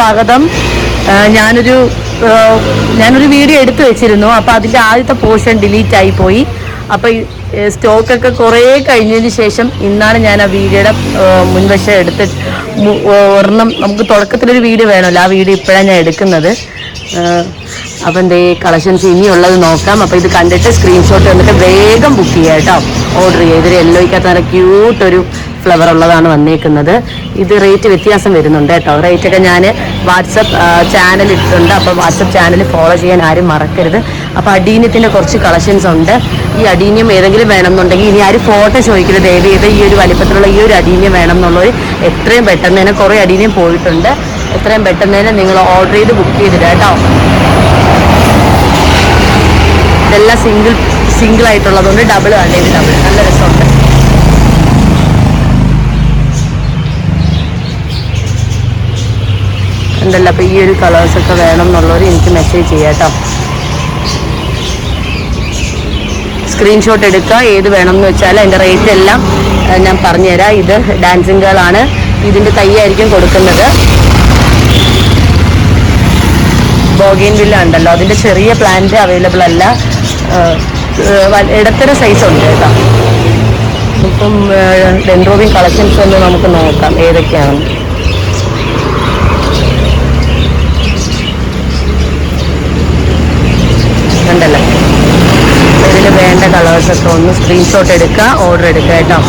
സ്വാഗതം. ഞാനൊരു ഞാനൊരു വീഡിയോ എടുത്തു വെച്ചിരുന്നു. അപ്പോൾ അതിന്റെ ആദ്യത്തെ പോർഷൻ ഡിലീറ്റ് ആയി പോയി. അപ്പോൾ സ്റ്റോക്കൊക്കെ കുറേ കഴിഞ്ഞതിന് ശേഷം ഇന്നാണ് ഞാൻ ആ വീഡിയോയുടെ മുൻവശം എടുത്ത് ഒരെണ്ണം നമുക്ക് തുടക്കത്തിലൊരു വീഡിയോ വേണമല്ലോ. ആ വീഡിയോ ഇപ്പോഴാണ് ഞാൻ എടുക്കുന്നത്. അപ്പം എന്തേ കളക്ഷൻസ് ഇനിയുള്ളത് നോക്കാം. അപ്പോൾ ഇത് കണ്ടിട്ട് സ്ക്രീൻഷോട്ട് വന്നിട്ട് വേഗം ബുക്ക് ചെയ്യാം കേട്ടോ. ഓർഡർ ചെയ്യുക ഇതൊരു യെല്ലോയ്ക്കകത്ത് നല്ല ക്യൂട്ട് ഒരു ഫ്ലവർ ഉള്ളതാണ് വന്നേക്കുന്നത്. ഇത് റേറ്റ് വ്യത്യാസം വരുന്നുണ്ട് കേട്ടോ. റേറ്റ് ഒക്കെ ഞാൻ വാട്സപ്പ് ചാനൽ ഇട്ടിട്ടുണ്ട്. അപ്പോൾ വാട്സപ്പ് ചാനൽ ഫോളോ ചെയ്യാൻ ആരും മറക്കരുത്. അപ്പോൾ അഡീനിയത്തിന്റെ കുറച്ച് കളക്ഷൻസ് ഉണ്ട്. ഈ അഡീനിയം ഏതെങ്കിലും വേണമെന്നുണ്ടെങ്കിൽ ഇനി ആരും ഫോട്ടോ ചോദിക്കരുത്. ദയവ് ഈ ഒരു വലിപ്പത്തിലുള്ള ഈ ഒരു അഡീനിയം വേണം എന്നുള്ളവർ എത്രയും പെട്ടെന്ന് തന്നെ കുറേ അഡീനിയം പോയിട്ടുണ്ട്. എത്രയും പെട്ടെന്ന് തന്നെ നിങ്ങൾ ഓർഡർ ചെയ്ത് ബുക്ക് ചെയ്തിട്ട് കേട്ടോ. ഇതെല്ലാം സിംഗിൾ സിംഗിൾ ആയിട്ടുള്ളതുകൊണ്ട് ഡബിൾ വേണ്ട ഡബിൾ നല്ല രസമുണ്ട് ഉണ്ടല്ലോ. അപ്പോൾ ഈ ഒരു കളേഴ്സൊക്കെ വേണം എന്നുള്ളവർ എനിക്ക് മെസ്സേജ് ചെയ്യാം കേട്ടോ സ്ക്രീൻഷോട്ട് എടുക്കുക. ഏത് വേണം എന്ന് വെച്ചാൽ അതിന്റെ റേറ്റ് എല്ലാം ഞാൻ പറഞ്ഞുതരാം. ഇത് ഡാൻസിങ് ഗേളാണ് ഇതിന്റെ തയ്യായിരിക്കും കൊടുക്കുന്നത്. ബോഗിൻ വില്ല ഉണ്ടല്ലോ. അതിന്റെ ചെറിയ പ്ലാന്റ് അവൈലബിൾ അല്ല. ഇടത്തര സൈസ് ഉണ്ട് കേട്ടോ. ഇപ്പം ഡെൻഡ്രോവിൻ കളക്ഷൻസ് ഒന്ന് നമുക്ക് നോക്കാം. ഏതൊക്കെയാണ് ഉണ്ടല്ലോ. ഇതിൽ വേണ്ട കളേഴ്സൊക്കെ ഒന്ന് സ്ക്രീൻഷോട്ട് എടുക്കുക ഓർഡർ എടുക്കുക കേട്ടോ.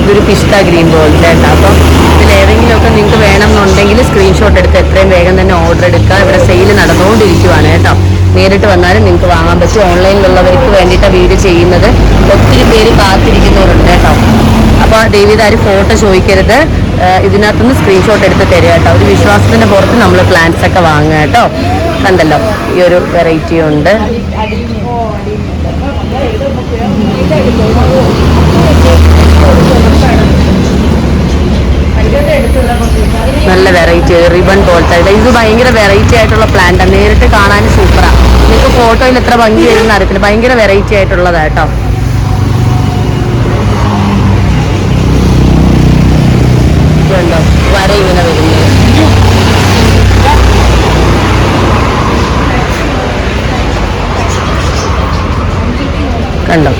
ഇതൊരു പിസ്ത ഗ്രീൻ കേട്ടോ. അപ്പം ഏതെങ്കിലുമൊക്കെ നിങ്ങൾക്ക് വേണമെന്നുണ്ടെങ്കിൽ സ്ക്രീൻഷോട്ട് എടുത്ത് എത്രയും വേഗം തന്നെ ഓർഡർ എടുക്കുക. ഇവിടെ സെയിൽ നടന്നുകൊണ്ടിരിക്കുവാണ് കേട്ടോ. നേരിട്ട് വന്നാലും നിങ്ങൾക്ക് വാങ്ങാൻ പറ്റും. ഓൺലൈനിലുള്ളവർക്ക് വേണ്ടിയിട്ട് വീഡിയോ ചെയ്യുന്നത്. ഒത്തിരി പേര് കാത്തിരിക്കുന്നവരുണ്ട് കേട്ടോ. അപ്പോൾ ദേവിതാര് ഫോട്ടോ ചോദിക്കരുത്. ഇതിനകത്തുനിന്ന് സ്ക്രീൻഷോട്ട് എടുത്ത് തരിക കേട്ടോ. ഒരു വിശ്വാസത്തിന്റെ പുറത്ത് നമ്മൾ പ്ലാന്റ്സ് ഒക്കെ വാങ്ങുക കേട്ടോ. കണ്ടല്ലോ ഈ ഒരു വെറൈറ്റി ഉണ്ട്. നല്ല വെറൈറ്റി റിബൺ പോലത്തെ ഇത് ഭയങ്കര വെറൈറ്റി ആയിട്ടുള്ള പ്ലാന്റ് നേരിട്ട് കാണാൻ സൂപ്പറാണ് നിങ്ങൾക്ക് ഫോട്ടോയിൽ എത്ര ഭംഗി വരുന്ന അറിയത്തില്ല. ഭയങ്കര വെറൈറ്റി ആയിട്ടുള്ളതാ കേട്ടോ. കണ്ടോ?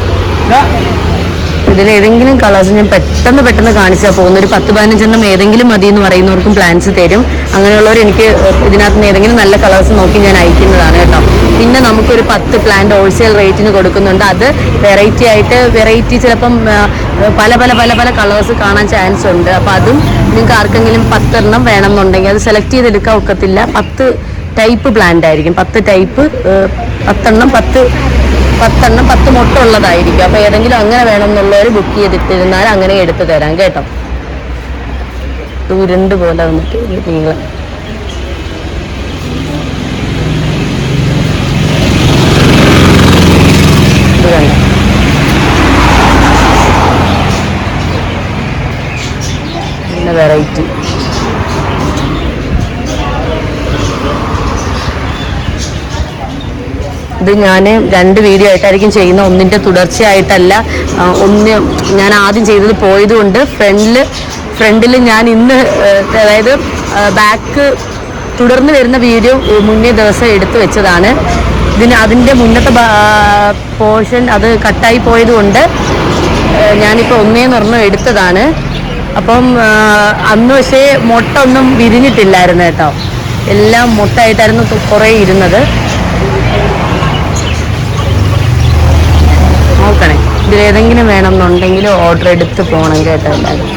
ഇതിൽ ഏതെങ്കിലും കളേഴ്സ് ഞാൻ പെട്ടെന്ന് പെട്ടെന്ന് കാണിച്ചാൽ പോകുന്ന ഒരു പത്ത് പതിനഞ്ചെണ്ണം ഏതെങ്കിലും മതി എന്ന് പറയുന്നവർക്കും പ്ലാൻസ് തരും. അങ്ങനെയുള്ളവർ എനിക്ക് ഇതിനകത്ത് നിന്ന് ഏതെങ്കിലും നല്ല കളേഴ്സ് നോക്കി ഞാൻ അയക്കുന്നതാണ് കേട്ടോ. പിന്നെ നമുക്കൊരു പത്ത് പ്ലാന്റ് ഹോൾസെയിൽ റേറ്റിന് കൊടുക്കുന്നുണ്ട്. അത് വെറൈറ്റി ആയിട്ട് വെറൈറ്റി ചിലപ്പം പല പല പല പല കളേഴ്സ് കാണാൻ ചാൻസ് ഉണ്ട്. അപ്പം അതും നിങ്ങൾക്ക് ആർക്കെങ്കിലും പത്തെണ്ണം വേണമെന്നുണ്ടെങ്കിൽ അത് സെലക്ട് ചെയ്തെടുക്കാൻ ഒക്കത്തില്ല. പത്ത് ടൈപ്പ് പ്ലാന്റ് ആയിരിക്കും. പത്ത് ടൈപ്പ് പത്തെണ്ണം പത്ത് പത്തെണ്ണം പത്ത് മുട്ട ഉള്ളതായിരിക്കും. അപ്പോൾ ഏതെങ്കിലും അങ്ങനെ വേണം എന്നുള്ളവർ ബുക്ക് ചെയ്തിട്ടിരുന്നാൽ അങ്ങനെ എടുത്തു തരാം കേട്ടോ. ഉരുണ്ട് പോലെ വന്നിട്ട് നിങ്ങൾ വെറൈറ്റി ഇത് ഞാൻ രണ്ട് വീഡിയോ ആയിട്ടായിരിക്കും ചെയ്യുന്ന ഒന്നിന്റെ തുടർച്ചയായിട്ടല്ല. ഒന്ന് ഞാൻ ആദ്യം ചെയ്തത് പോയതുകൊണ്ട് ഫ്രണ്ടിൽ ഫ്രണ്ടിൽ ഞാൻ ഇന്ന് അതായത് ബാക്ക് തുടർന്ന് വരുന്ന വീഡിയോ മുന്നേ ദിവസം എടുത്തു വെച്ചതാണ്. ഇതിന് അതിന്റെ മുന്നത്തെ പോർഷൻ അത് കട്ടായി പോയതുകൊണ്ട് ഞാനിപ്പോൾ ഒന്നേന്ന് ഒരെണ്ണം എടുത്തതാണ്. അപ്പം അന്ന് പക്ഷേ മുട്ട ഒന്നും വിരിഞ്ഞിട്ടില്ലായിരുന്നു കേട്ടോ. എല്ലാം മുട്ടായിട്ടായിരുന്നു കുറേ ഇരുന്നത് നോക്കണേ ഇതിലേതെങ്കിലും വേണമെന്നുണ്ടെങ്കിൽ ഓർഡർ എടുത്ത് പോകണം കേട്ടോ എല്ലാവരും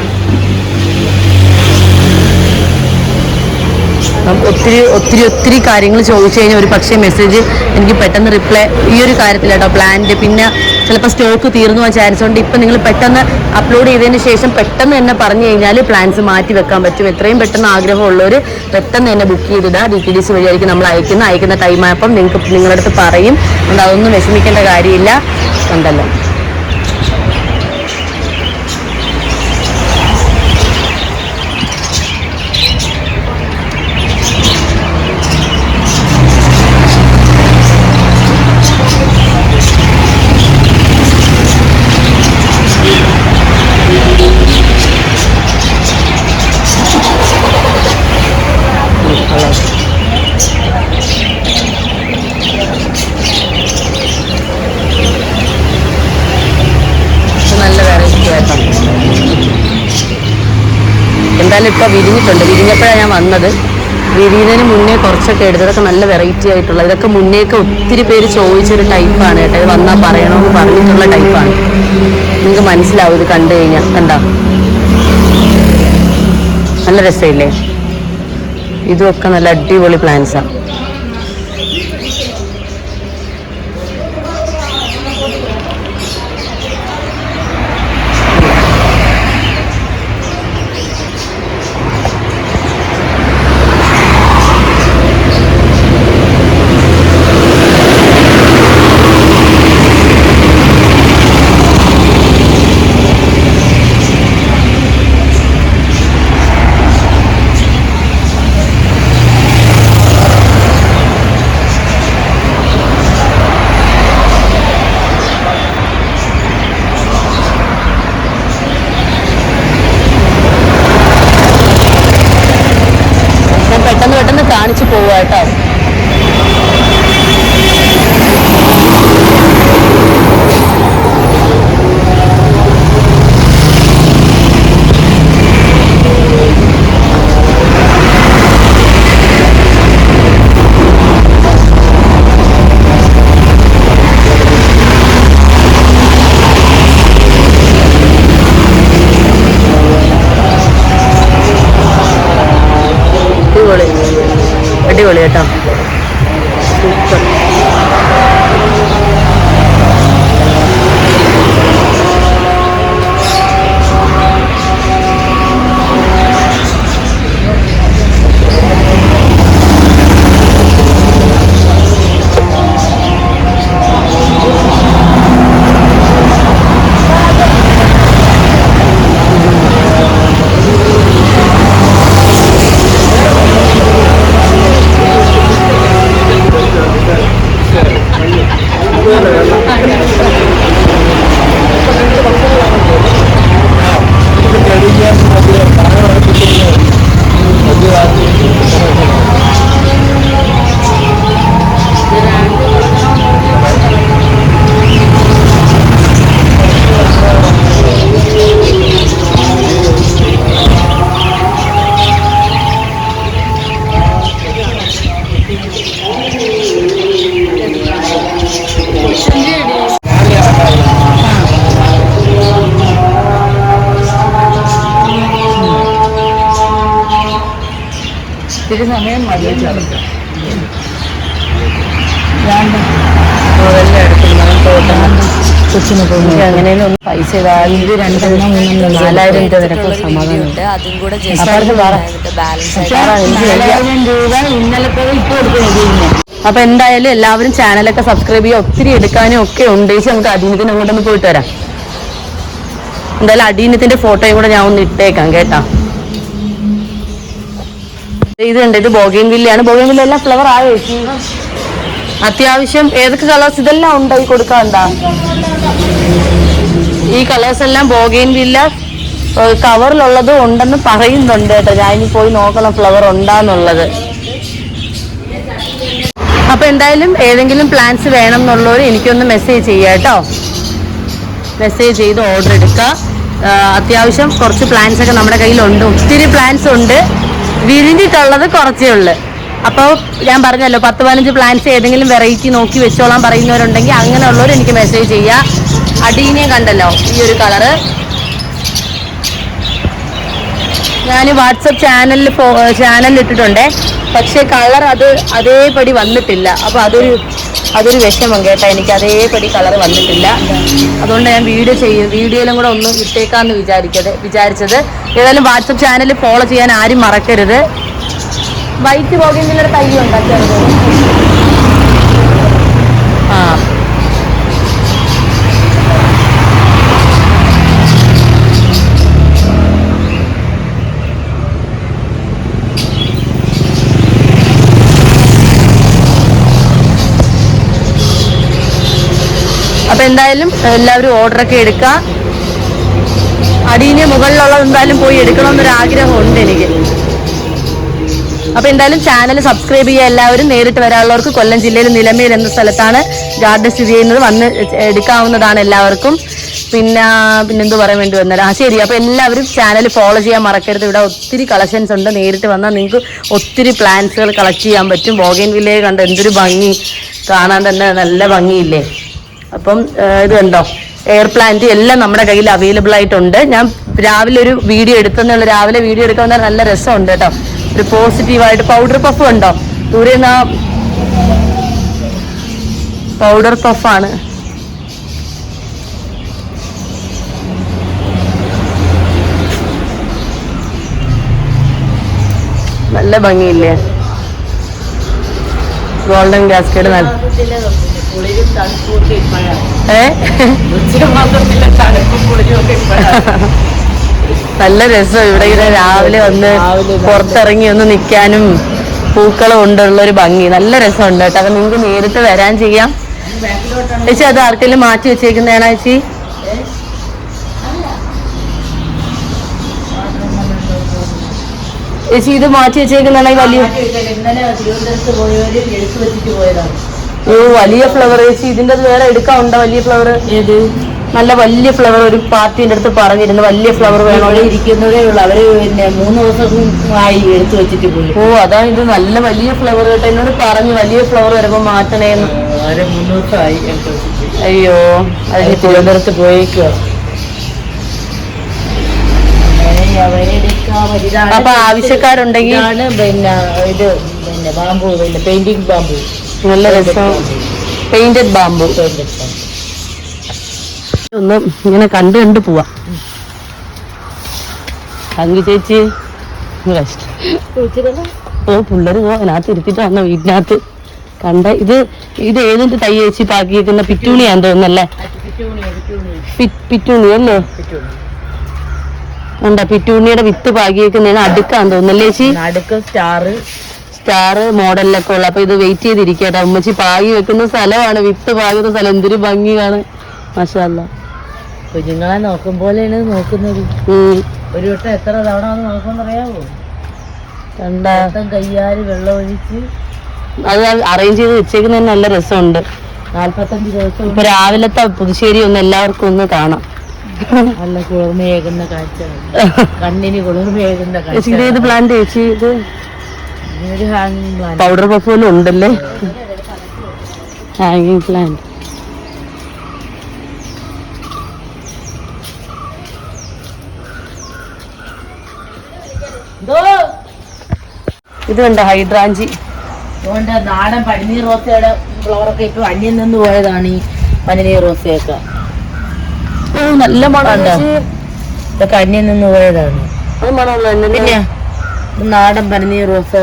ഒത്തിരി ഒത്തിരി ഒത്തിരി കാര്യങ്ങൾ ചോദിച്ചു കഴിഞ്ഞാൽ ഒരു പക്ഷേ മെസ്സേജ് എനിക്ക് പെട്ടെന്ന് റിപ്ലൈ ഈ ഒരു കാര്യത്തിൽ കേട്ടോ പ്ലാന്റ് പിന്നെ ചിലപ്പോൾ സ്റ്റോക്ക് തീർന്നു പോകാൻ ചാൻസ് ഉണ്ട്. ഇപ്പം നിങ്ങൾ പെട്ടെന്ന് അപ്ലോഡ് ചെയ്തതിന് ശേഷം പെട്ടെന്ന് തന്നെ പറഞ്ഞു കഴിഞ്ഞാൽ പ്ലാൻസ് മാറ്റി വെക്കാൻ പറ്റും. എത്രയും പെട്ടെന്ന് ആഗ്രഹമുള്ളവർ പെട്ടെന്ന് തന്നെ ബുക്ക് ചെയ്തിടുക ഡി ടി ഡി സി വഴിയായിരിക്കും നമ്മൾ അയക്കുന്ന അയക്കുന്ന ടൈമായപ്പം നിങ്ങൾക്ക് നിങ്ങളുടെ അടുത്ത് പറയും. അതൊന്നും വിഷമിക്കേണ്ട കാര്യമില്ല. ഉണ്ടല്ലോ എന്തായാലും ഇപ്പോൾ വിരിഞ്ഞിട്ടുണ്ട്. വിരിഞ്ഞപ്പോഴാണ് ഞാൻ വന്നത്. വിരിയുന്നതിന് മുന്നേ കുറച്ചൊക്കെ എടുത്തു ഇതൊക്കെ നല്ല വെറൈറ്റി ആയിട്ടുള്ള ഇതൊക്കെ മുന്നേയൊക്കെ ഒത്തിരി പേര് ചോദിച്ചൊരു ടൈപ്പാണ് കേട്ടോ. ഇത് വന്നാൽ പറയണമെന്ന് പറഞ്ഞിട്ടുള്ള ടൈപ്പാണ് നിങ്ങൾക്ക് മനസ്സിലാവും ഇത് കണ്ടു കഴിഞ്ഞാൽ കണ്ടാ? നല്ല രസമില്ലേ? ഇതുമൊക്കെ നല്ല അടിപൊളി പ്ലാൻസാണ് ഞാൻ പെട്ടെന്ന് പെട്ടെന്ന് കാണിച്ചു പോവുക കേട്ടോ. ഇത്തിരി സമയം മതി. ചേർക്കാം അതെല്ലാം എടുക്കുന്നത് തോട്ടം കൊച്ചിന് എനിക്ക് അങ്ങനെയും ഒന്ന് പൈസ ഇത്. രണ്ടെണ്ണം മൂന്നെണ്ണം നാലായിരം രൂപ സമാധാനം അതും കൂടെ. നാലായിരം രൂപ ഇന്നലത്തെ ഇപ്പൊ കൊടുക്കുന്നത് അപ്പൊ എന്തായാലും എല്ലാവരും ചാനലൊക്കെ സബ്സ്ക്രൈബ് ചെയ്യുക ഒത്തിരി എടുക്കാനും ഒക്കെ ഉണ്ട്. ചേച്ചി നമുക്ക് അധീനത്തിന് അങ്ങോട്ടൊന്ന് പോയിട്ട് വരാം. എന്തായാലും അടീനത്തിന്റെ ഫോട്ടോയും കൂടെ ഞാൻ ഒന്ന് ഇട്ടേക്കാം കേട്ടാ. ഇത് ഉണ്ട് ഇത് ബോഗിൻ വില്ലയാണ് ബോഗിൻ വില്ല എല്ലാം ഫ്ലവർ ആയോ അത്യാവശ്യം ഏതൊക്കെ കളേഴ്സ് ഇതെല്ലാം ഉണ്ടായി ഈ കൊടുക്കാണ്ടാ ഈ കളേഴ്സ് എല്ലാം ബോഗിൻ വില്ല കവറിലുള്ളത് ഉണ്ടെന്ന് പറയുന്നുണ്ട് കേട്ടോ. ഞാൻ ഇനി പോയി നോക്കണം ഫ്ലവർ ഉണ്ടാന്നുള്ളത്. അപ്പൊ എന്തായാലും ഏതെങ്കിലും പ്ലാന്റ്സ് വേണം എന്നുള്ളവർ എനിക്കൊന്ന് മെസ്സേജ് ചെയ്യുക കേട്ടോ. മെസ്സേജ് ചെയ്ത് ഓർഡർ എടുക്കുക. അത്യാവശ്യം കുറച്ച് പ്ലാന്റ്സ് ഒക്കെ നമ്മുടെ കയ്യിലുണ്ട്. ഒത്തിരി പ്ലാന്റ്സ് ഉണ്ട്. വിരിഞ്ഞിട്ടുള്ളത് കുറച്ചേ ഉള്ളു. അപ്പോൾ ഞാൻ പറഞ്ഞല്ലോ പത്ത് പതിനഞ്ച് പ്ലാന്റ്സ് ഏതെങ്കിലും വെറൈറ്റി നോക്കി വെച്ചോളാൻ പറയുന്നവരുണ്ടെങ്കിൽ അങ്ങനെയുള്ളവർ എനിക്ക് മെസ്സേജ് ചെയ്യുക അടീനെ കണ്ടല്ലോ ഈ ഒരു കളറ് ഞാൻ വാട്സപ്പ് ചാനലിൽ ചാനലിൽ ഇട്ടിട്ടുണ്ട്. പക്ഷേ കളർ അത് അതേപടി വന്നിട്ടില്ല. അപ്പോൾ അതൊരു അതൊരു വിഷമം കേട്ടോ. എനിക്ക് അതേപടി കളർ വന്നിട്ടില്ല. അതുകൊണ്ട് ഞാൻ വീഡിയോ ചെയ്യും. വീഡിയോയിലും കൂടെ ഒന്ന് ഇട്ടേക്കാന്ന് വിചാരിക്കത് വിചാരിച്ചത്. ഏതായാലും വാട്സപ്പ് ചാനൽ ഫോളോ ചെയ്യാൻ ആരും മറക്കരുത്. വൈറ്റ് പോകുന്നതിനൊരു തൈ ആ. അപ്പൊ എന്തായാലും എല്ലാവരും ഓർഡർ ഓർഡറൊക്കെ എടുക്കുക അടീന് മുകളിലുള്ളത് എന്തായാലും പോയി എടുക്കണമെന്നൊരു ആഗ്രഹമുണ്ട് എനിക്ക്. അപ്പൊ എന്തായാലും ചാനൽ സബ്സ്ക്രൈബ് ചെയ്യുക. എല്ലാവരും നേരിട്ട് വരാനുള്ളവർക്ക് കൊല്ലം ജില്ലയിൽ നിലമേൽ എന്ന സ്ഥലത്താണ് ഗാർഡൻ സ്ഥിതി ചെയ്യുന്നത്. വന്ന് എടുക്കാവുന്നതാണ് എല്ലാവർക്കും. പിന്നെ പിന്നെന്ത് പറയാൻ വേണ്ടി വന്നത് ആ ശരി. അപ്പൊ എല്ലാവരും ചാനൽ ഫോളോ ചെയ്യാൻ മറക്കരുത്. ഇവിടെ ഒത്തിരി കളക്ഷൻസ് ഉണ്ട്. നേരിട്ട് വന്നാൽ നിങ്ങൾക്ക് ഒത്തിരി പ്ലാന്റ്സുകൾ കളക്ട് ചെയ്യാൻ പറ്റും. ബോഗൻ വില്ലേജ് കണ്ട് എന്തൊരു ഭംഗി. കാണാൻ തന്നെ നല്ല ഭംഗിയില്ലേ? അപ്പം ഇത് കണ്ടോ? എയർ പ്ലാന്റ് എല്ലാം നമ്മുടെ കയ്യിൽ അവൈലബിൾ ആയിട്ടുണ്ട്. ഞാൻ രാവിലെ ഒരു വീഡിയോ എടുത്തെന്നുള്ള രാവിലെ വീഡിയോ എടുക്കാൻ വന്നാൽ നല്ല രസമുണ്ട് കേട്ടോ. ഒരു പോസിറ്റീവായിട്ട് പൗഡർ പഫ് ഉണ്ടോ ദൂരെ നിന്ന് പൗഡർ പഫാണ് നല്ല ഭംഗിയില്ലേ? ഗോൾഡൻ കാസ്കേഡ് നല്ല നല്ല രസം. ഇവിടെ ഇങ്ങനെ രാവിലെ വന്ന് രാവിലെ വന്ന് പുറത്തിറങ്ങി ഒന്ന് നിൽക്കാനും പൂക്കളും കൊണ്ടുള്ള ഒരു ഭംഗി. നല്ല രസമുണ്ട് കേട്ടോ. അപ്പൊ നിങ്ങൾക്ക് നേരിട്ട് വരാൻ ചെയ്യാം. ചേച്ചി അത് ആർക്കെങ്കിലും മാറ്റി വെച്ചേക്കുന്നതാണോ ചേച്ചി? ചേച്ചി ഇത് മാറ്റി വെച്ചേക്കുന്നതാണെങ്കിൽ വലിയ ഇന്നലെ തിരുവനന്തപുരത്ത് പോയവര് എടുത്തു വെച്ചിട്ട് പോയതാണ്. ഓ വലിയ ഫ്ലവർ ചേച്ചി ഇതിന്റെ അത് വേറെ എടുക്കാനുണ്ടോ വലിയ ഫ്ലവർ ഏത്? നല്ല വലിയ ഫ്ലവർ ഒരു പാർട്ടിന്റെ അടുത്ത് പറഞ്ഞിരുന്നു വലിയ ഫ്ലവർ വേണോ? അവിടെ ഇരിക്കുന്നതേ ഉള്ളൂ. അവർ പിന്നെ മൂന്ന് ദിവസം ആയി എടുത്തു വെച്ചിട്ട് പോയി. ഓ അതാണ് ഇത് നല്ല വലിയ ഫ്ലവർ കേട്ടോ. എന്നോട് പറഞ്ഞു വലിയ ഫ്ലവർ വരുമ്പോ മാറ്റണേന്ന്. അവരെ മൂന്ന് ദിവസമായി എടുത്തു വെച്ചിട്ട്. അയ്യോ അത് അതിന് തിരുവനന്തപുരത്ത് അവരെടുക്കാം അപ്പൊ ആവശ്യക്കാരുണ്ടെങ്കിൽ ഇതാണ് പിന്നെ ഇത് പിന്നെ ബാമ്പു പിന്നെ പെയിന്റിംഗ് ബാമ്പു നല്ല രസം. പെയിന്റഡ് ബാമ്പു ഒന്ന് ഇങ്ങനെ കണ്ട് കണ്ട് പോവാ. തങ്കി ചേച്ചി. ഓ പിള്ളേര് പോ അതിനകത്ത് ഇരുത്തിട്ട് വന്ന വീട്ടിനകത്ത് കണ്ട ഇത് ഇത് ഏതിന്റെ തൈ ചേച്ചി പാക്കിയേക്കുന്ന പിറ്റൂണിയാന്ന് തോന്നുന്നല്ലേ പി- പിറ്റൂണി അല്ലേ? കണ്ട പിറ്റൂണിയുടെ വിത്ത് പാകിയേക്കുന്നതിന് അടുക്കാന്ന് തോന്നുന്നല്ലേ ചേച്ചി? അടുക്ക സ്റ്റാറ്. സ്റ്റാർ മോഡലിലൊക്കെ ഉള്ള. അപ്പൊ ഇത് വെയിറ്റ് ചെയ്തിരിക്കട്ടെ ഉമ്മച്ചി പാകി വെക്കുന്ന സ്ഥലമാണ് വിത്ത് പാകുന്ന സ്ഥലം. എന്തൊരു ഭംഗിയാണ്. മഷാല്ല കുഞ്ഞുങ്ങളെ നോക്കും പോലെയാണ് നോക്കുന്നത്. ഒരു വട്ടം എത്ര തവണ അത് നോക്കുമെന്നറിയാവോ? കണ്ട മൊത്തം കയ്യാൽ വെള്ളം ഒഴിച്ച്. അത് അറേഞ്ച് ചെയ്ത് വെച്ചേക്കുന്നതിന് നല്ല രസമുണ്ട്. നാല്പത്തഞ്ച് ദിവസം. ഇപ്പൊ രാവിലത്തെ പുതുശ്ശേരി ഒന്ന് എല്ലാവർക്കും ഒന്ന് കാണാം. നല്ല കുളിർമയേകുന്ന കാഴ്ച. കണ്ണിന് കുളിർമയേകുന്ന കാഴ്ച ഇത് പ്ലാൻ പ്ലാന്റ് ചേച്ചി ഇത്? പൗഡർ പഫ് പോലും ഉണ്ടല്ലേ? ഹാങ്ങിങ് പ്ലാന്റ് ഇത്. കണ്ട ഹൈഡ്രാഞ്ചി. അതുകൊണ്ട് നാടൻ പനിനീർ റോസയുടെ ഫ്ലോറൊക്കെ ഇപ്പൊ അന്യം നിന്ന് പോയതാണ് ഈ പനിനീർ റോസയൊക്കെ. നല്ല മണമുണ്ട്? ഇതൊക്കെ അന്യം നിന്ന് പോയതാണ്. പിന്നെ നാടൻ പനിനീർ റോസ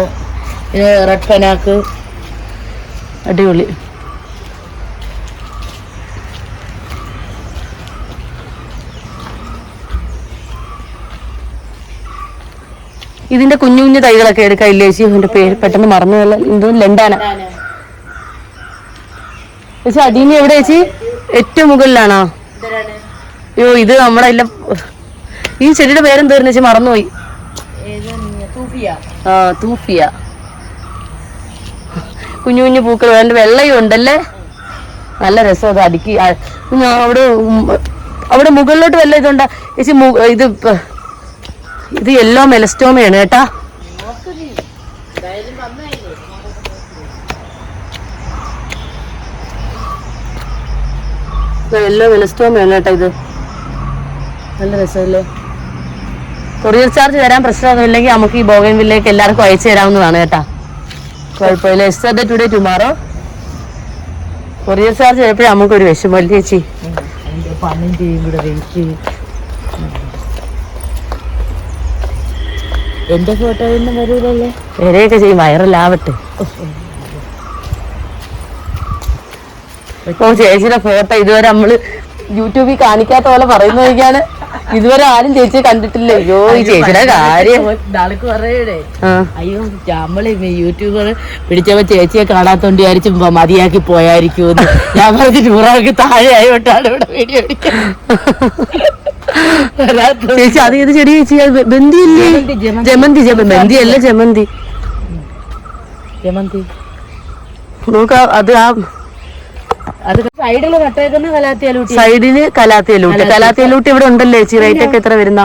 റെഡ് പനാക്ക് അടിപൊളി. ഇതിന്റെ കുഞ്ഞു കുഞ്ഞു തൈകളൊക്കെ എടുക്കാം ഇല്ലേ ചേച്ചി എന്റെ പേര് പെട്ടെന്ന് മറന്നു. എന്തോ ലണ്ടാന. ചേച്ചി അടീനി എവിടെ ചേച്ചി? ഏറ്റവും മുകളിലാണോ? അയ്യോ ഇത് നമ്മുടെ എല്ലാം ഈ ചെടിയുടെ പേരെന്തായിരുന്നു ചേച്ചി? മറന്നുപോയി. ആ തൂഫിയ. കുഞ്ഞു കുഞ്ഞു പൂക്കൾ വേണ്ട വെള്ളയും ഉണ്ടല്ലേ? നല്ല രസം അത് അടുക്കി. അവിടെ അവിടെ മുകളിലോട്ട് വല്ല ഇതുണ്ടാ? ചേച്ചി ഇത് ഇത് യെല്ലോ മെലസ്റ്റോമയാണ് കേട്ടാ. യെല്ലോ മെലസ്റ്റോമയാണ് കേട്ടാ ഇത്. നല്ല രസമല്ലേ? കൊറിയർ ചാർജ് തരാൻ പ്രശ്നമൊന്നുമില്ലെങ്കിൽ നമുക്ക് ഈ ബോഗൻ വില്ലേക്ക് എല്ലാവർക്കും അയച്ചു തരാവുന്നതാണ് കേട്ടാ. കുഴപ്പമില്ല. എസ്റ്റർ ടുഡേ ടുമാറോ കൊറിയർ ചാർജ് ചിലപ്പോഴും നമുക്കൊരു വിഷമല്ലേ ചേച്ചി? അതിന്റെ പതിനഞ്ചേയും കൂടെ വെയിറ്റ് എന്റെ ഫോട്ടോ ഒന്നും വരൂലല്ലേ? വരെയൊക്കെ ചെയ്യും വൈറലാവട്ടെ. ഓ ചേച്ചിയുടെ ഫോട്ടോ ഇതുവരെ നമ്മൾ യൂട്യൂബിൽ കാണിക്കാത്ത പോലെ പറയുന്നതൊക്കെയാണ് ഇതുവരെ ആരും ചേച്ചിയെ കണ്ടിട്ടില്ല. അയ്യോ ഈ ചേച്ചിയുടെ കാര്യം. അയ്യോ നമ്മൾ യൂട്യൂബർ പിടിച്ചപ്പോ ചേച്ചിയെ കാണാത്തോണ്ട് വിചാരിച്ചു "മ- മതിയാക്കി പോയായിരിക്കും ഞാൻ പറഞ്ഞ് നൂറാൾക്ക് താഴെ ആയോട്ടാണ് ഇവിടെ വീഡിയോ ചേച്ചി അത് ഏത് ചെടി ചേച്ചി? അത് ബ- ജമന്തി, ജമന്തി. ജമ- ബന്ദി അല്ല ജമന്തി. ജമന്തി. നോക്കാം അത് ആ നട്ടേക്കുന്ന കലാത്തിയാലൂട്ടി. കലാത്തിയലൂട്ട്. ഇവിടെ ഉണ്ടല്ലേ? ചേച്ചി റേറ്റ് ഒക്കെ എത്ര വരുന്ന?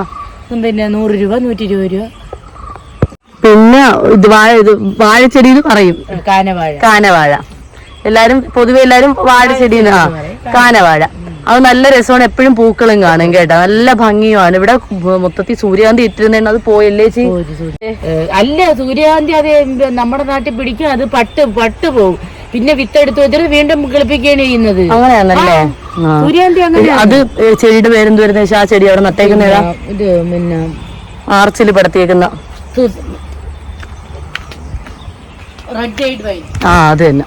പിന്നെ നൂറ് രൂപ നൂറ്റി ഇരുപത് രൂപ. പിന്നെ ഇത് വാഴ ഇത് വാഴച്ചെടി എന്ന് പറയും കാനവാഴ. കാനവാഴ. എല്ലാരും പൊതുവെ എല്ലാരും വാഴച്ചെടി ആ കാനവാഴ അത് നല്ല രസമാണ്. എപ്പോഴും പൂക്കളും കാണും കേട്ടോ. നല്ല ഭംഗിയുമാണ്. ഇവിടെ മൊത്തത്തിൽ സൂര്യകാന്തി ഇട്ടിരുന്ന അത് പോയല്ലേ ചേച്ചി? അല്ല സൂര്യകാന്തി അത് നമ്മുടെ നാട്ടിൽ പിടിക്കും. അത് പട്ട് പട്ട് പോകും. പിന്നെ വിത്തെടുത്ത് വെച്ചിട്ട് വീണ്ടും കിളിപ്പിക്കുകയാണ് ചെയ്യുന്നത്. അങ്ങനെയാണല്ലേ. അങ്ങനെ അത് ചെടിയുടെ പേരെന്ത് വരുന്ന ആ ചെടി അവിടെ നട്ടേക്കുന്ന ഇത് പിന്നെ ആർച്ചിൽ പടത്തിയേക്കുന്ന. ആ അത് തന്നെ.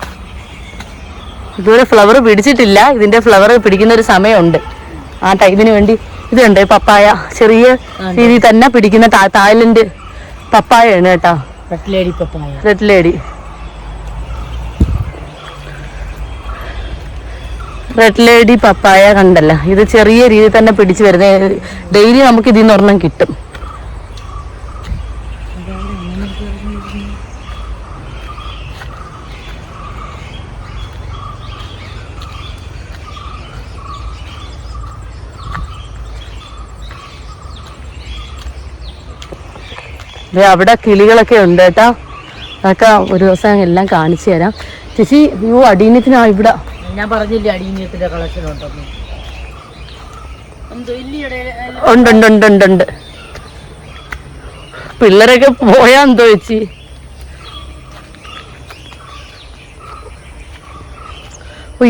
ഇതുവരെ ഫ്ലവർ പിടിച്ചിട്ടില്ല. ഇതിന്റെ ഫ്ലവർ പിടിക്കുന്ന ഒരു സമയമുണ്ട്. ആ ടൈമിന് വേണ്ടി ഇതുണ്ട് പപ്പായ. ചെറിയ രീതിയിൽ തന്നെ പിടിക്കുന്ന തായ്ലൻഡ് പപ്പായയാണ് കേട്ടോ. Red lady papaya. Red lady red lady papaya കണ്ടല്ല. ഇത് ചെറിയ രീതിയിൽ തന്നെ പിടിച്ചു വരുന്നത് ഡെയിലി നമുക്ക് ഇതിൽ നിന്ന് ഒരെണ്ണം കിട്ടും. അവിടെ കിളികളൊക്കെ ഉണ്ട് കേട്ടോ. അതൊക്കെ ഒരു ദിവസം എല്ലാം കാണിച്ചു തരാം. ചേച്ചി യോ അടീനത്തിനാ ഇവിടെ? ഞാൻ പറഞ്ഞില്ലേ അടിയത്തിന്റെ കളക്ഷൻ ഉണ്ടെന്ന്. പിള്ളേരൊക്കെ പോയാ എന്തോ ചേച്ചി?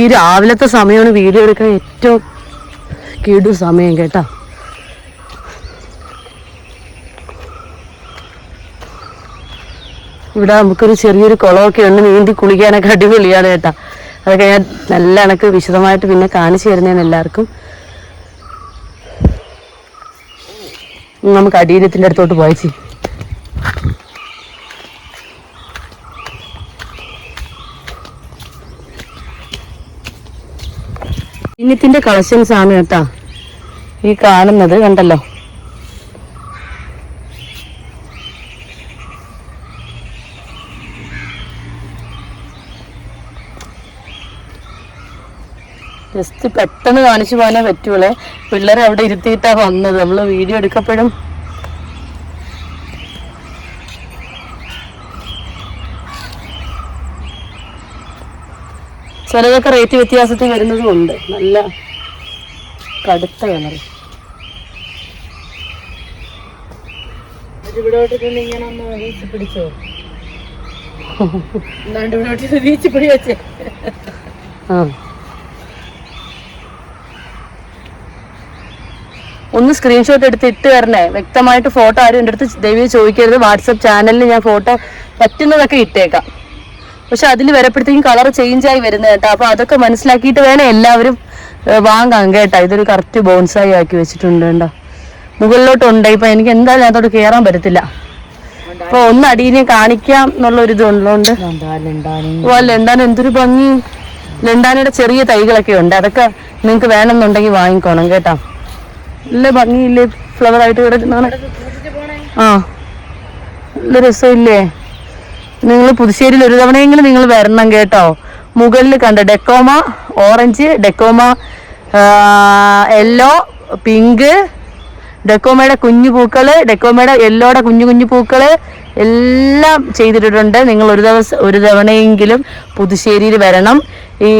ഈ രാവിലത്തെ സമയമാണ് വീഡിയോ എടുക്കാൻ ഏറ്റവും കിടു സമയം കേട്ടാ. ഇവിടെ നമുക്കൊരു ചെറിയൊരു കുളമൊക്കെ ഉണ്ട് നീന്തി കുളിക്കാനൊക്കെ അടിപൊളിയാണ് കേട്ടാ. അതൊക്കെ ഞാൻ നല്ല കണക്ക് വിശദമായിട്ട് പിന്നെ കാണിച്ചു തരുന്നതാണ് എല്ലാവർക്കും. നമുക്ക് അടിയിലത്തിന്റെ അടുത്തോട്ട് പോയച്ചി ഇന്നത്തിന്റെ കളക്ഷൻസ് ആണ് കേട്ടാ ഈ കാണുന്നത് കണ്ടല്ലോ. ജസ്റ്റ് പെട്ടെന്ന് കാണിച്ചു പോകാനേ പറ്റുള്ളേ. പിള്ളേരെ അവിടെ ഇരുത്തിയിട്ടാ വന്നത്. നമ്മൾ വീഡിയോ എടുക്കപ്പോഴും ചിലതൊക്കെ റേറ്റ് വ്യത്യാസത്തിൽ വരുന്നതും ഉണ്ട്. നല്ല കടുത്ത കളർ പിടിച്ചോ? പിടി വെച്ചേ? ആ. സ്ക്രീൻഷോട്ട് എടുത്ത് ഇട്ട് തരണേ. വ്യക്തമായിട്ട് ഫോട്ടോ ആരും എന്റെ അടുത്ത് ദൈവം ചോദിക്കരുത്. വാട്സപ്പ് ചാനലിൽ ഞാൻ ഫോട്ടോ പറ്റുന്നതൊക്കെ ഇട്ടേക്കാം. പക്ഷെ അതിൽ വരപ്പോഴത്തേക്കും കളർ ചേഞ്ച് ആയി വരുന്നത് കേട്ടോ. അപ്പൊ അതൊക്കെ മനസ്സിലാക്കിയിട്ട് വേണം എല്ലാവരും വാങ്ങാം കേട്ടോ. ഇതൊരു കറക്റ്റ് ബോൺസായി ആക്കി വെച്ചിട്ടുണ്ട് കേട്ടോ. മുകളിലോട്ടുണ്ട്. ഇപ്പൊ എനിക്ക് എന്തായാലും അതോട് കയറാൻ പറ്റത്തില്ല. അപ്പൊ ഒന്ന് അടീനെ കാണിക്കാം എന്നുള്ള ഒരു ഇതുള്ളതുകൊണ്ട് ഓ ലണ്ടാൻ എന്തൊരു ഭംഗി. ലണ്ടാനയുടെ ചെറിയ തൈകളൊക്കെ ഉണ്ട്. അതൊക്കെ നിങ്ങൾക്ക് വേണമെന്നുണ്ടെങ്കിൽ വാങ്ങിക്കോണം കേട്ടോ. നല്ല ഭംഗിയില്ലേ? ഫ്ലവർ ആയിട്ട് കിടക്കുന്നതാണ് ആ. നല്ല രസമില്ലേ? നിങ്ങൾ പുതുശ്ശേരിയിൽ ഒരു തവണയെങ്കിലും നിങ്ങൾ വരണം കേട്ടോ. മുകളിൽ കണ്ട tecoma orange tecoma yellow pink ഡെക്കോമയുടെ കുഞ്ഞു പൂക്കൾ ഡെക്കോമയുടെ യെല്ലോയുടെ കുഞ്ഞു കുഞ്ഞു പൂക്കൾ എല്ലാം ചെയ്തിട്ടുണ്ട്. നിങ്ങൾ ഒരു ദിവസം ഒരു തവണയെങ്കിലും പുതുശ്ശേരിയിൽ വരണം. ഈ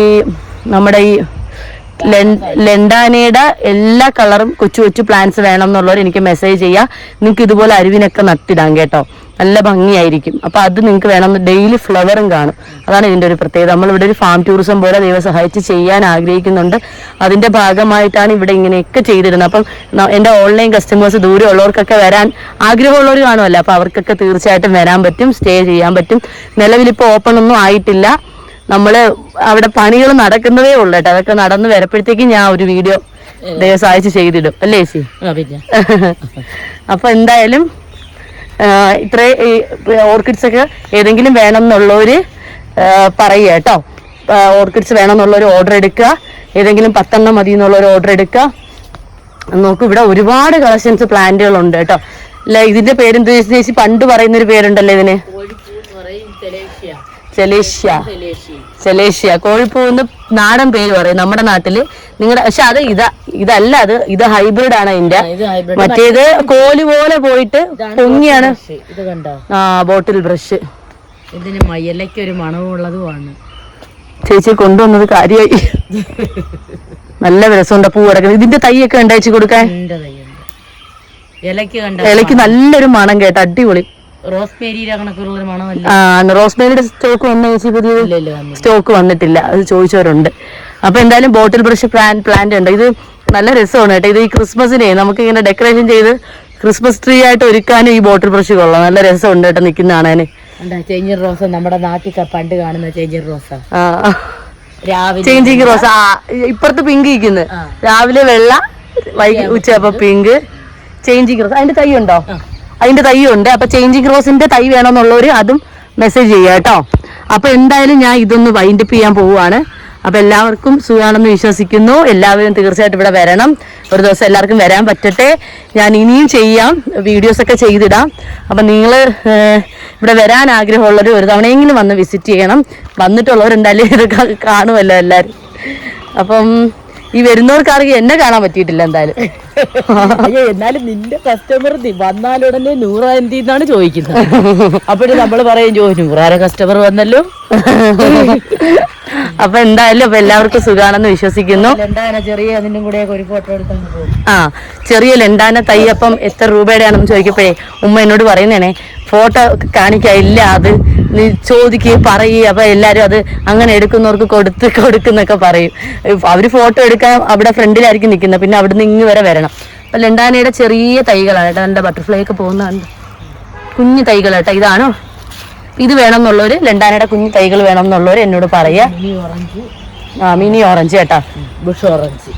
നമ്മുടെ ഈ ലെണ്ടാനയുടെ എല്ലാ കളറും കൊച്ചു കൊച്ചു പ്ലാന്റ്സ് വേണം എന്നുള്ളവർ എനിക്ക് മെസ്സേജ് ചെയ്യാം. നിങ്ങൾക്ക് ഇതുപോലെ അരുവിനൊക്കെ നട്ടിടാം കേട്ടോ. നല്ല ഭംഗിയായിരിക്കും. അപ്പൊ അത് നിങ്ങൾക്ക് വേണം. ഡെയിലി ഫ്ലവറും കാണും. അതാണ് ഇതിന്റെ ഒരു പ്രത്യേകത. നമ്മൾ ഇവിടെ ഒരു ഫാം ടൂറിസം പോലെ ദൈവം സഹായിച്ച് ചെയ്യാൻ ആഗ്രഹിക്കുന്നുണ്ട്. അതിന്റെ ഭാഗമായിട്ടാണ് ഇവിടെ ഇങ്ങനെയൊക്കെ ചെയ്തിരുന്നത്. അപ്പം എന്റെ ഓൺലൈൻ കസ്റ്റമേഴ്സ് ദൂരെ ഉള്ളവർക്കൊക്കെ വരാൻ ആഗ്രഹമുള്ളവർ കാണുമല്ലോ. അപ്പൊ അവർക്കൊക്കെ തീർച്ചയായിട്ടും വരാൻ പറ്റും സ്റ്റേ ചെയ്യാൻ പറ്റും. നിലവിലിപ്പോ ഓപ്പൺ ഒന്നും ആയിട്ടില്ല. നമ്മൾ അവിടെ പണികൾ നടക്കുന്നതേ ഉള്ളു കേട്ടോ. അതൊക്കെ നടന്നു വരപ്പോഴത്തേക്കും ഞാൻ ഒരു വീഡിയോ ദിവസം അയച്ച് ചെയ്തിടും. അല്ലേ ചേച്ചി? അപ്പൊ എന്തായാലും ഇത്ര ഓർക്കിഡ്സ് ഒക്കെ ഏതെങ്കിലും വേണം എന്നുള്ളവര് പറയുക കേട്ടോ. ഓർക്കിഡ്സ് വേണം എന്നുള്ളൊരു ഓർഡർ എടുക്കുക. ഏതെങ്കിലും പത്തെണ്ണം മതി എന്നുള്ളൊരു ഓർഡർ എടുക്കുക. നോക്കൂ ഇവിടെ ഒരുപാട് കളക്ഷൻസ് പ്ലാന്റുകൾ ഉണ്ട് കേട്ടോ. അല്ല ഇതിന്റെ പേരെന്ത് ചേച്ചി? പണ്ട് പറയുന്ന ഒരു പേരുണ്ടല്ലോ ഇതിന്. ചെലേഷ്യ ചെലേഷ്യ കോഴിപ്പൂന്ന് നാടൻ പേര് പറയും നമ്മുടെ നാട്ടിൽ. നിങ്ങളുടെ പക്ഷെ അത് ഇതാ ഇതല്ല അത് ഇത് ഹൈബ്രിഡ് ആണ് അതിന്റെ. മറ്റേത് കോൽ പോലെ പോയിട്ട് പൊങ്ങിയാണ്. ആ ബോട്ടിൽ ബ്രഷ് ഇതിന് മയലയ്ക്ക് ഒരു മണമുള്ളതുമാണ് ചേച്ചി കൊണ്ടുവന്നത് കാര്യമായി നല്ല രസമുണ്ട് പൂ കിടക്കുന്നത് ഇതിന്റെ തൈയൊക്കെ ഉണ്ടായിച്ചു കൊടുക്കാൻ? ഇലക്ക് ഇലയ്ക്ക് നല്ലൊരു മണം കേട്ടോ അടിപൊളി. റോസ്മേരിയുടെ സ്റ്റോക്ക് വന്ന ചേച്ചി ഇല്ല സ്റ്റോക്ക് വന്നിട്ടില്ല അത് ചോദിച്ചവരുണ്ട്. അപ്പൊ എന്തായാലും ബോട്ടിൽ ബ്രഷ് പ്ലാൻ പ്ലാന്റ് ഉണ്ട്. ഇത് നല്ല രസമാണ് കേട്ടോ. ഇത് ഈ ക്രിസ്മസിനെ നമുക്ക് ഇങ്ങനെ ഡെക്കറേഷൻ ചെയ്ത് ക്രിസ്മസ് ട്രീ ആയിട്ട് ഒരുക്കാനും ഈ ബോട്ടിൽ ബ്രഷ് കൊള്ളാം. നല്ല രസമുണ്ട് കേട്ടോ നിൽക്കുന്ന കാണാന്. ചേഞ്ചിങ് റോസ് നമ്മുടെ നാട്ടിൽ പണ്ട് കാണുന്ന ചേഞ്ചിങ് റോസ് ചേഞ്ചിങ് റോസ് ഇപ്പുറത്ത് പിങ്ക് ഇരിക്കുന്നത് രാവിലെ വെള്ള വൈകി ഉച്ചയപ്പോ പിങ്ക് ചേഞ്ചിങ് റോസ് അതിന്റെ തൈ ഉണ്ടോ. അതിന്റെ തൈ ഉണ്ട് അപ്പൊ ചേഞ്ചിങ് റോസിന്റെ തൈ വേണമെന്നുള്ളവര് അതും മെസ്സേജ് ചെയ്യാം കേട്ടോ. അപ്പൊ എന്തായാലും ഞാൻ ഇതൊന്ന് വൈൻഡപ്പ് ചെയ്യാൻ പോവുകയാണ്. അപ്പൊ എല്ലാവർക്കും സുഖമാണെന്ന് വിശ്വസിക്കുന്നു. എല്ലാവരും തീർച്ചയായിട്ടും ഇവിടെ വരണം. ഒരു ദിവസം എല്ലാവർക്കും വരാൻ പറ്റട്ടെ. ഞാൻ ഇനിയും ചെയ്യാം. വീഡിയോസ് ഒക്കെ ചെയ്തിടാം. അപ്പൊ നിങ്ങൾ ഇവിടെ വരാൻ ആഗ്രഹമുള്ളവർ ഒരു തവണയെങ്കിലും വന്ന് വിസിറ്റ് ചെയ്യണം. വന്നിട്ടുള്ളവരുണ്ടായാലും ഇത് കാണുമല്ലോ എല്ലാവരും. അപ്പം ഈ വരുന്നവർക്കാണെങ്കിൽ എന്നെ കാണാൻ പറ്റിയിട്ടില്ല എന്തായാലും. അയ്യോ എന്നാലും നിന്റെ കസ്റ്റമർ വന്നാലുടനെ നൂറാന്തി എന്നാണ് ചോദിക്കുന്നത്. അപ്പോഴും നമ്മൾ പറയും ജോ നൂറാരെ കസ്റ്റമർ വന്നല്ലോ. അപ്പൊ എന്തായാലും അപ്പൊ എല്ലാവർക്കും സുഖാണെന്ന് വിശ്വസിക്കുന്നു. ചെറിയ അതിന്റെ കൂടെ ഒരു ഫോട്ടോ ആ ചെറിയ ലെണ്ടാന തയ്യപ്പം എത്ര രൂപയുടെ ആണെന്ന് ചോദിക്കപ്പോഴേ ഉമ്മ എന്നോട് പറയുന്നേനെ ഫോട്ടോ കാണിക്കില്ല അത് നീ ചോദിക്കുകയും പറയുകയും അപ്പൊ എല്ലാരും അത് അങ്ങനെ എടുക്കുന്നവർക്ക് കൊടുത്ത് കൊടുക്കുന്നൊക്കെ പറയും. അവർ ഫോട്ടോ എടുക്കാൻ അവിടെ ഫ്രണ്ടിലായിരിക്കും നിൽക്കുന്നത്. പിന്നെ അവിടുന്ന് ഇങ്ങ് വരെ വരണം. അപ്പൊ ലണ്ടാനയുടെ ചെറിയ തൈകളാണ് കേട്ടോ. എന്റെ ബട്ടർഫ്ലൈ ഒക്കെ പോകുന്നതാണ് കുഞ്ഞു തൈകൾ കേട്ടോ. ഇതാണോ? ഇത് വേണം എന്നുള്ളവര് ലണ്ടാനയുടെ കുഞ്ഞു തൈകൾ വേണം എന്നുള്ളവര് എന്നോട് പറയാ. Mini orange. ആ മിനി ഓറഞ്ച് കേട്ടാ. Bush orange.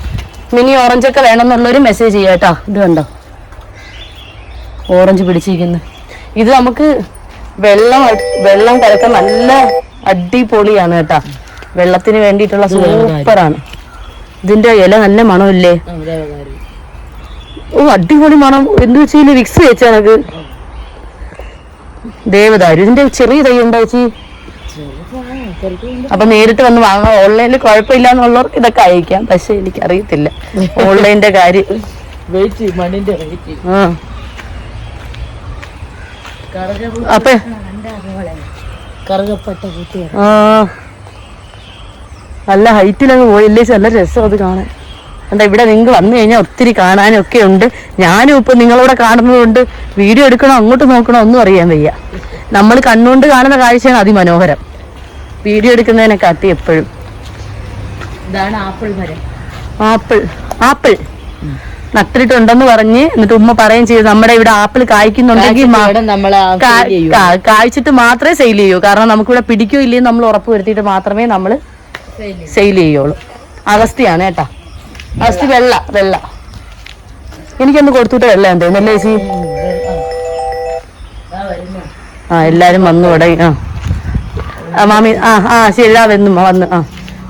മിനി ഓറഞ്ച് ഒക്കെ വേണം എന്നുള്ളവര് മെസ്സേജ് ചെയ്യാം കേട്ടോ. ഇത് കണ്ടോ? ഓറഞ്ച് പിടിച്ചിരിക്കുന്നു. ഇത് നമുക്ക് വെള്ളം വെള്ളം കലക്കാൻ നല്ല അടിപൊളിയാണ് കേട്ടാ. വെള്ളത്തിന് വേണ്ടിയിട്ടുള്ള സൂപ്പറാണ്. ഇതിന്റെ ഇല നല്ല മണമില്ലേ? ഓ അടിപൊളി മണം. എന്ത് വെച്ചാൽ വിക്സ് വെച്ചാ എനക്ക്. ദേവദാരു ഇതിന്റെ ചെറിയ തൈ ഉണ്ടോ ചേച്ചി? അപ്പൊ നേരിട്ട് വന്ന് വാങ്ങാം ഓൺലൈനിൽ കുഴപ്പമില്ല എന്നുള്ളവർക്ക് ഇതൊക്കെ അയക്കാം. പക്ഷെ എനിക്ക് അറിയത്തില്ല ഓൺലൈന്റെ കാര്യം. വെയിറ്റ് മണിന്റെ വെയിറ്റ് ആ. അപ്പൊ. ഹൈറ്റിൽ ആ. നല്ല ഹൈറ്റിലങ്ങ് പോയില്ലേ നല്ല രസം അത് കാണാൻ. എന്താ ഇവിടെ നിങ്ങൾ വന്നു കഴിഞ്ഞാൽ ഒത്തിരി കാണാനും ഒക്കെ ഉണ്ട്. ഞാനും ഇപ്പൊ കാണുന്നത് കാണുന്നതുകൊണ്ട് വീഡിയോ എടുക്കണോ അങ്ങോട്ട് നോക്കണോ ഒന്നും അറിയാൻ വയ്യ. നമ്മൾ കണ്ണുകൊണ്ട് കാണുന്ന കാഴ്ചയാണ് അതിമനോഹരം. വീഡിയോ എടുക്കുന്നതിനെ കാട്ടി എപ്പോഴും. ഇതാണ് ആപ്പിൾ മരം. Apple apple. നട്ടിട്ടുണ്ടെന്ന് പറഞ്ഞ് എന്നിട്ട് ഉമ്മ പറയും ചെയ്തു നമ്മുടെ ഇവിടെ ആപ്പിൾ കായ്ക്കുന്നുണ്ടെങ്കിൽ കായ്ച്ചിട്ട് മാത്രമേ സെയിൽ ചെയ്യൂ. കാരണം നമുക്കിവിടെ പിടിക്കോ ഇല്ലയോ നമ്മൾ ഉറപ്പ് വരുത്തിയിട്ട് മാത്രമേ നമ്മൾ സെയിൽ ചെയ്യുള്ളൂ. അഗസ്തിയാണ് കേട്ടാ. അഗസ്തി വെള്ള വെള്ള. എനിക്കൊന്ന് കൊടുത്തിട്ട് വെള്ള എന്തോ? അല്ലേ ചേച്ചി? ആ എല്ലാരും വന്നു ഇവിടെ. ആ. മാമി ആ ആ ശരി ആ വന്നു വന്ന് വന്നു ആ.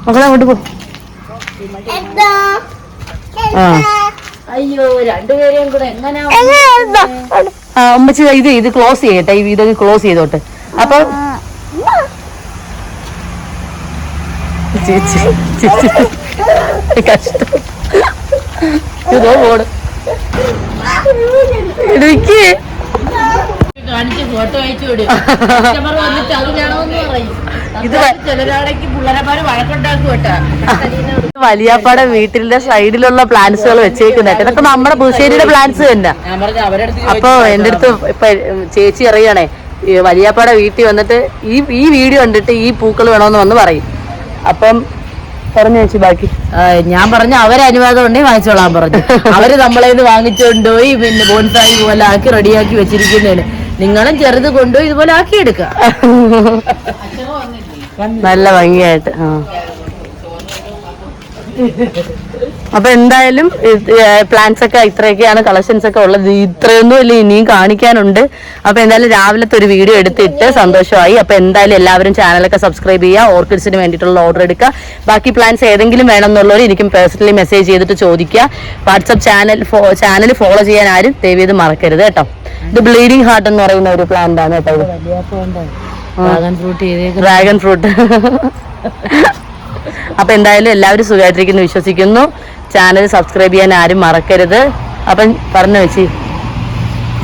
മക്കളെ അങ്ങോട്ട് പോ. ആ. അയ്യോ രണ്ടുപേരെയും കൂടെ എങ്ങനെ ആ ഉമ്മച്ചി ഇത് ഇത് ക്ലോസ് ചെയ്യട്ടെ ഈ ഇതൊക്കെ ക്ലോസ് ചെയ്തോട്ട്. അപ്പൊ കഷ്ടം. ഇതോ പോട് ഇടുക്കി കാണിച്ച് ഫോട്ടോ അയച്ചു വിടും. കസ്റ്റമർ വന്നിട്ട് അത് വേണമെന്ന് പറയും. ഇത് വഴക്കുണ്ടാക്കും കേട്ടോ. വലിയാപ്പാടെ വീട്ടിലെ സൈഡിലുള്ള പ്ലാന്റ്സുകൾ വെച്ചേക്കുന്നത് ഇതൊക്കെ നമ്മുടെ പുതുശ്ശേരിയുടെ പ്ലാന്റ്സ് തന്നെ. അപ്പൊ എന്റെ അടുത്ത് ഇപ്പൊ ചേച്ചി അറിയണേ വലിയാപ്പാടെ വീട്ടിൽ വന്നിട്ട് ഈ ഈ വീഡിയോ കണ്ടിട്ട് ഈ പൂക്കൾ വേണമെന്ന് വന്ന് പറയും. അപ്പം പറഞ്ഞു ചേച്ചി ബാക്കി. ഞാൻ പറഞ്ഞു അവരെ അനുവാദം ഉണ്ടെങ്കിൽ വാങ്ങിച്ചോളാൻ പറഞ്ഞു. അവർ നമ്മളെ ഇത് പോയി പിന്നെ ബോൺസായി പോലെ ആക്കി റെഡിയാക്കി വെച്ചിരിക്കുന്നതിന് നിങ്ങളും ചെറുത് കൊണ്ടുപോയി ഇതുപോലെ ആക്കി എടുക്ക നല്ല ഭംഗിയായിട്ട് അപ്പൊ എന്തായാലും പ്ലാന്റ്സ് ഒക്കെ ഇത്രയൊക്കെയാണ് കളക്ഷൻസ് ഒക്കെ ഉള്ളത്. ഇത്രയൊന്നും ഇല്ല ഇനിയും കാണിക്കാനുണ്ട്. അപ്പൊ എന്തായാലും രാവിലത്തെ ഒരു വീഡിയോ എടുത്തിട്ട് സന്തോഷമായി. അപ്പൊ എന്തായാലും എല്ലാവരും ചാനലൊക്കെ സബ്സ്ക്രൈബ് ചെയ്യുക ഓർക്കിഡ്സിന് വേണ്ടിയിട്ടുള്ള ഓർഡർ എടുക്കുക. ബാക്കി പ്ലാൻസ് ഏതെങ്കിലും വേണമെന്നുള്ളവർ എനിക്കും പേഴ്സണലി മെസ്സേജ് ചെയ്തിട്ട് ചോദിക്കുക. വാട്സപ്പ് ചാനൽ ചാനൽ ഫോളോ ചെയ്യാൻ ആരും ദയവ് ചെയ്ത് മറക്കരുത് കേട്ടോ. ഇത് ബ്ലീഡിംഗ് ഹാർട്ട് എന്ന് പറയുന്ന ഒരു പ്ലാന്റ് ആണ് കേട്ടോ ഡ്രാഗൺ ഫ്രൂട്ട് ഡ്രാഗൺ ഫ്രൂട്ട് അപ്പൊ എന്തായാലും എല്ലാവരും സുഖമായിട്ടിരിക്കുന്നു. വിശ്വസിക്കുന്നു. ചാനൽ സബ്സ്ക്രൈബ് ചെയ്യാൻ ആരും മറക്കരുത്. അപ്പം പറഞ്ഞു വെച്ചി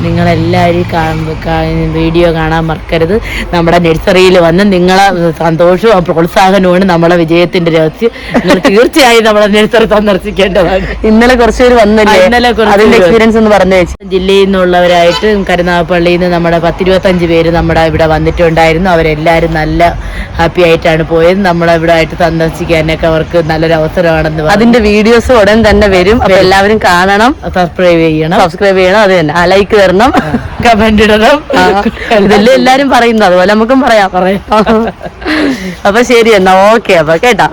നിങ്ങളെല്ലാവരും വീഡിയോ കാണാൻ മറക്കരുത്. നമ്മുടെ നഴ്സറിയിൽ വന്ന് നിങ്ങളെ സന്തോഷവും പ്രോത്സാഹനവുമാണ് നമ്മളെ വിജയത്തിന്റെ രഹസ്യം. നിങ്ങൾ തീർച്ചയായും നമ്മളെ നഴ്സറി സന്ദർശിക്കേണ്ടതാണ്. ഇന്നലെ കുറച്ചുപേര് വന്നില്ലേ? ഇന്നലെ അതിന്റെ പേര്. എക്സ്പീരിയൻസ് എന്ന് പറഞ്ഞു വെച്ചാൽ ജില്ലയിൽ നിന്നുള്ളവരായിട്ട് കരുനാഗപ്പള്ളിയിൽ നിന്ന് നമ്മുടെ പത്തിരുപത്തഞ്ച് പേര് നമ്മുടെ ഇവിടെ വന്നിട്ടുണ്ടായിരുന്നു. അവരെല്ലാവരും നല്ല ഹാപ്പി ആയിട്ടാണ് പോയത്. നമ്മളെ ഇവിടെ ആയിട്ട് സന്ദർശിക്കാനൊക്കെ അവർക്ക് നല്ലൊരു അവസരമാണെന്ന് അതിന്റെ വീഡിയോസ് ഉടൻ തന്നെ വരും. എല്ലാവരും കാണണം. സബ്സ്ക്രൈബ് ചെയ്യണം. സബ്സ്ക്രൈബ് ചെയ്യണം. അത് തന്നെ. ലൈക്ക് തരണം. കമന്റ് ഇടണം. ഇതല്ലേ എല്ലാരും പറയുന്നു അതുപോലെ നമുക്കും പറയാം. പറയാം അപ്പൊ ശരി എന്നാ ഓക്കെ അപ്പൊ കേട്ടാ.